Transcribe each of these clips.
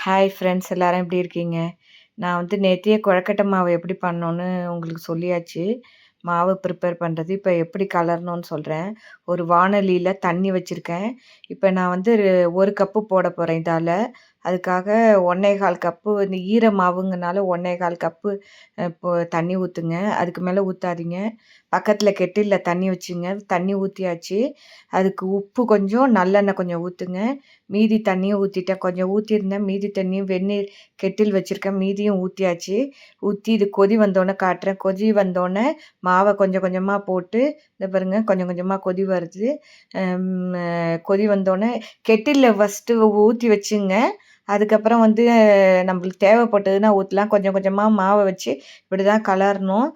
Hi friends எல்லாரும் எப்படி இருக்கீங்க? நான் வந்து நேத்தியே குழக்கட்டை மாவு எப்படி பண்ணோன்னு உங்களுக்கு சொல்லியாச்சு. மாவு ப்ரிப்பேர் பண்ணுறது இப்போ எப்படி கலரணும்னு சொல்கிறேன் ஒரு வானொலியில் தண்ணி வச்சுருக்கேன் இப்போ நான் வந்து ஒரு கப்பு போட போகிறேன் இதால் அதுக்காக ஒன்றே கால் கப்பு இந்த ஈர மாவுங்கனால ஒன்றே கால் கப்பு இப்போ தண்ணி ஊற்றுங்க அதுக்கு மேலே ஊற்றாதீங்க பக்கத்தில் கெட்டிலில் தண்ணி வச்சுங்க. தண்ணி ஊற்றியாச்சு அதுக்கு உப்பு கொஞ்சம் நல்லெண்ணெய் கொஞ்சம் ஊற்றுங்க மீதி தண்ணியும் ஊற்றிட்டேன் கொஞ்சம் ஊற்றிருந்தேன் மீதி தண்ணியும் வெந்நீர் கெட்டில் வச்சுருக்கேன். மீதியும் ஊற்றியாச்சு ஊற்றி இது கொதி வந்தோடனே காட்டுறேன். கொதி வந்தோடனே மாவை கொஞ்சம் கொஞ்சமாக போட்டு இந்த பாருங்கள் கொஞ்சம் கொஞ்சமாக கொதி வருது. கொதி வந்தோடனே கெட்டிலில் ஃபஸ்ட்டு ஊற்றி வச்சுங்க. அதுக்கப்புறம் வந்து நம்மளுக்கு தேவைப்பட்டதுன்னா ஊற்றலாம் கொஞ்சம் கொஞ்சமாக மாவை வச்சு இப்படி தான் கலரணும்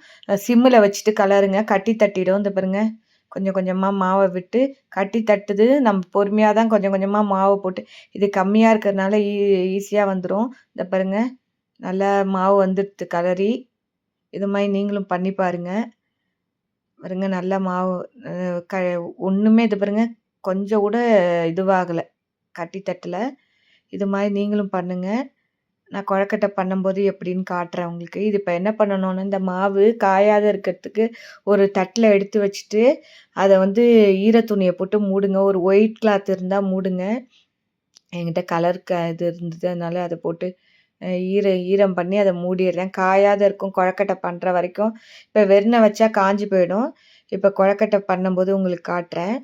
சிம்மில் வச்சுட்டு கலருங்க. கட்டி தட்டிடும். இந்த பாருங்க. கொஞ்சம் கொஞ்சமாக மாவை விட்டு கட்டி தட்டுது. நம்ம பொறுமையாக தான் கொஞ்சம் கொஞ்சமாக மாவை போட்டு இது கம்மியாக இருக்கிறதுனால ஈ ஈஸியாக வந்துடும் இந்த பாருங்க. நல்லா மாவு வந்துடுது கலரி இது மாதிரி நீங்களும் பண்ணி பாருங்கள் பாருங்க நல்லா மாவு க ஒன்றுமே இது பாருங்க கொஞ்சம் கூட இதுவாகலை. கட்டி தட்டலை. இது மாதிரி நீங்களும் பண்ணுங்கள் நான் குழக்கட்டை பண்ணும்போது எப்படின்னு காட்டுறேன் உங்களுக்கு. இது இப்போ என்ன பண்ணணும்னா இந்த மாவு காயாத இருக்கிறதுக்கு ஒரு தட்டில் எடுத்து வச்சுட்டு அதை வந்து ஈர துணியை போட்டு மூடுங்க. ஒரு ஒயிட் கிளாத் இருந்தால் மூடுங்க. என்கிட்ட கலர் க இது இருந்தது. அதனால அதை போட்டு ஈர ஈரம் பண்ணி அதை மூடிடுறேன். காயாத இருக்கும் குழக்கட்டை பண்ணுற வரைக்கும். இப்போ வெறின வச்சா காஞ்சி போயிடும். இப்போ குழக்கட்டை பண்ணும்போது உங்களுக்கு காட்டுறேன்.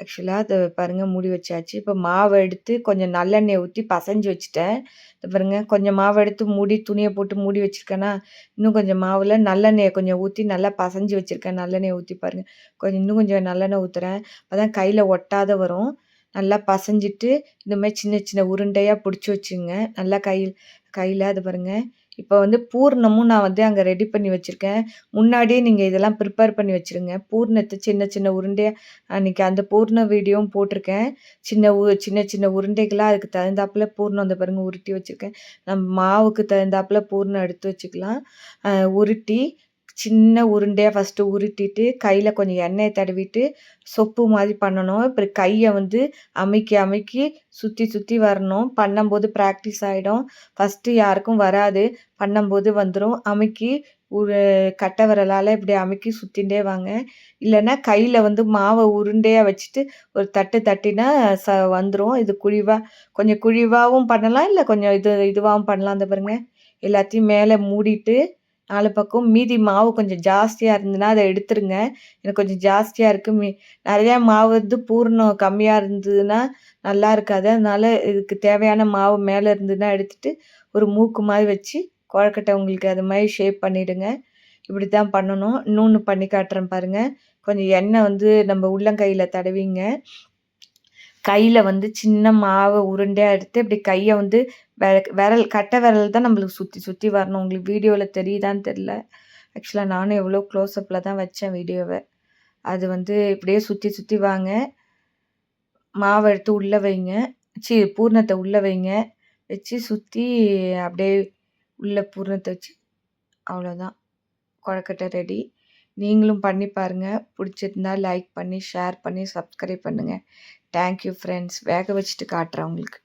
ஆக்சுவலாக அதை பாருங்கள் மூடி வச்சாச்சு. இப்போ மாவை எடுத்து கொஞ்சம் நல்லெண்ணெய் ஊற்றி பசைஞ்சு வச்சுட்டேன். இது பாருங்கள் கொஞ்சம் மாவை எடுத்து மூடி துணியை போட்டு மூடி வச்சுருக்கேன்னா இன்னும் கொஞ்சம் மாவில் நல்லெண்ணெயை கொஞ்சம் ஊற்றி நல்லா பசைஞ்சு வச்சுருக்கேன். நல்லெண்ணெயை ஊற்றி பாருங்கள் கொஞ்சம் இன்னும் கொஞ்சம் நல்லெண்ணெய் ஊற்றுறேன் அப்போ தான் கையில் ஒட்டாத வரும். நல்லா பசைஞ்சிட்டு இந்த மாதிரி சின்ன சின்ன உருண்டையாக பிடிச்சி வச்சுங்க. நல்லா கையில் கையில் அது பாருங்கள் இப்போ வந்து பூர்ணமும் நான் வந்து அங்கே ரெடி பண்ணி வச்சுருக்கேன். முன்னாடியே நீங்கள் இதெல்லாம் ப்ரிப்பேர் பண்ணி வச்சுருங்க. பூர்ணத்தை சின்ன சின்ன உருண்டையாக அன்றைக்கி அந்த பூர்ண வீடியோவும் போட்டிருக்கேன். சின்ன உ சின்ன சின்ன உருண்டைகளாக அதுக்கு தகுந்தாப்பில் பூர்ணம் அந்த பாருங்கள் உருட்டி வச்சுருக்கேன். நம்ம மாவுக்கு தகுந்தாப்பில் பூர்ணம் எடுத்து வச்சுக்கலாம். உருட்டி சின்ன உருண்டையாக ஃபஸ்ட்டு உருட்டிட்டு கையில் கொஞ்சம் எண்ணெயை தடவிட்டு சொப்பு மாதிரி பண்ணணும். அப்புறம் கையை வந்து அமைக்கி அமைக்கி சுற்றி சுற்றி வரணும். பண்ணும்போது ப்ராக்டிஸ் ஆகிடும் ஃபஸ்ட்டு யாருக்கும் வராது. பண்ணும்போது வந்துடும் அமைக்கி ஒரு கட்டை விரலால் இப்படி அமைக்கி சுற்றிண்டே வாங்க. இல்லைன்னா கையில் வந்து மாவை உருண்டையாக வச்சுட்டு ஒரு தட்டு தட்டினா ச வந்துடும் இது குழிவாக கொஞ்சம் குழிவாகவும் பண்ணலாம். இல்லை கொஞ்சம் இது இதுவாகவும் பண்ணலாம். அந்த பாருங்கள் எல்லாத்தையும் மேலே மூடிட்டு நாலு பக்கம் மீதி மாவு கொஞ்சம் ஜாஸ்தியாக இருந்ததுன்னா அதை எடுத்துருங்க. எனக்கு கொஞ்சம் ஜாஸ்தியாக இருக்குது மீ நிறையா மாவு வந்து பூர்ணம் கம்மியாக இருந்ததுன்னா நல்லா இருக்காது. அதனால் இதுக்கு தேவையான மாவு மேலே இருந்ததுன்னா எடுத்துகிட்டு ஒரு மூக்கு மாதிரி வச்சு குழக்கட்டை உங்களுக்கு அது மாதிரி ஷேப் பண்ணிவிடுங்க இப்படி தான் பண்ணணும். இன்னொன்று பண்ணி காட்டுறேன் பாருங்கள் கொஞ்சம் எண்ணெய் வந்து நம்ம உள்ளங்கையில் தடவிங்க. கையில் வந்து சின்ன மாவை உருண்டையாக எடுத்து இப்படி கையை வந்து விரல் கட்டை விரல் தான் நம்மளுக்கு சுற்றி சுற்றி வரணும். உங்களுக்கு வீடியோவில் தெரியுதான்னு தெரில ஆக்சுவலாக நானும் எவ்வளோ க்ளோஸ்அப்பில் தான் வச்சேன் வீடியோவை அது வந்து இப்படியே சுற்றி சுற்றி வாங்க. மாவை எடுத்து உள்ளே வைங்க. சி பூர்ணத்தை உள்ளே வைங்க. வச்சு சுற்றி அப்படியே உள்ளே பூர்ணத்தை வச்சு அவ்வளோதான். கொழக்கட்டை ரெடி நீங்களும் பண்ணி பாருங்கள் பிடிச்சிருந்தா லைக் பண்ணி ஷேர் பண்ணி சப்ஸ்கிரைப் பண்ணுங்கள் தேங்க்யூ ஃப்ரெண்ட்ஸ் வேக வச்சுட்டு காட்டுறேன் உங்களுக்கு.